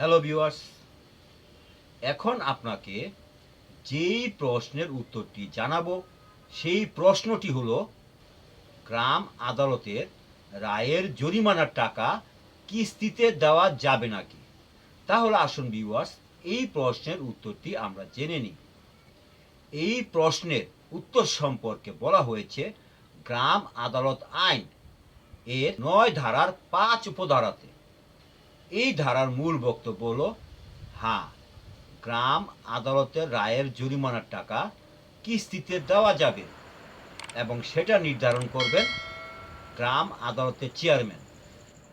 Hello viewers এখন আপনাকে যেই প্রশ্নের উত্তরটি জানাব, সেই প্রশ্নটি হলো, গ্রাম আদালতের রায়ের জরিমানার টাকা কিস্তিতে দেওয়া যাবে নাকি? তাহলে আসুন ভিউয়ার্স এই প্রশ্নের উত্তরটি আমরা জেনে নিই। এই প্রশ্নের উত্তর সম্পর্কে বলা হয়েছে, গ্রাম আদালত আইন এর নয় ধারার পাঁচ উপধারাতে এই ধারার মূল বক্তব্য হলো হ্যাঁ গ্রাম আদালতের রায়ের জরিমানার টাকা কিস্তিতে দেওয়া যাবে এবং সেটা নির্ধারণ করবেন গ্রাম আদালতের চেয়ারম্যান।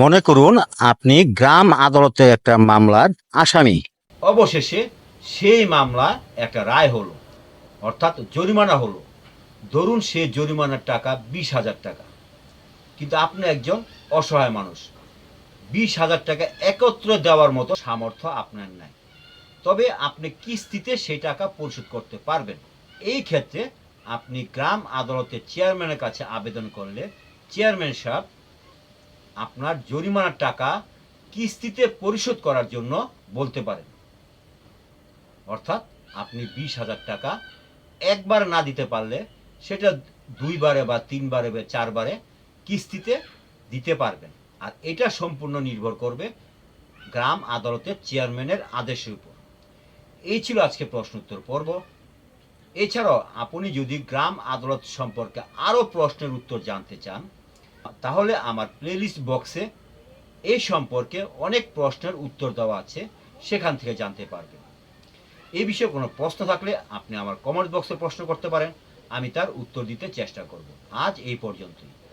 মনে করুন আপনি গ্রাম আদালতের একটা মামলার আসামি। অবশেষে সেই মামলা একটা রায় হলো অর্থাৎ জরিমানা হলো। ধরুন সে জরিমানার টাকা বিশ হাজার টাকা। কিন্তু আপনি একজন অসহায় মানুষ। বিশ হাজার টাকা একত্রে দেওয়ার মতো সামর্থ্য আপনার নাই। তবে আপনি কিস্তিতে সেই টাকা পরিশোধ করতে পারবেন। এই ক্ষেত্রে আপনি গ্রাম আদালতের চেয়ারম্যানের কাছে আবেদন করলে চেয়ারম্যান সাহেব আপনার জরিমানার টাকা কিস্তিতে পরিশোধ করার জন্য বলতে পারেন। অর্থাৎ আপনি বিশ হাজার টাকা একবার না দিতে পারলে সেটা দুইবারে বা তিনবারে বা চারবারে কিস্তিতে দিতে পারবেন। আর এটা সম্পূর্ণ নির্ভর করবে গ্রাম আদালতের চেয়ারম্যানের আদেশের উপর। এই ছিল আজকে প্রশ্ন উত্তর পর্ব। এছাড়াও আপনি যদি গ্রাম আদালত সম্পর্কে আরও প্রশ্নের উত্তর জানতে চান, তাহলে আমার প্লেলিস্ট বক্সে এই সম্পর্কে অনেক প্রশ্নের উত্তর দেওয়া আছে, সেখান থেকে জানতে পারবেন। এই বিষয়ে কোনো প্রশ্ন থাকলে আপনি আমার কমেন্ট বক্সে প্রশ্ন করতে পারেন, আমি তার উত্তর দিতে চেষ্টা করব। আজ এই পর্যন্তই।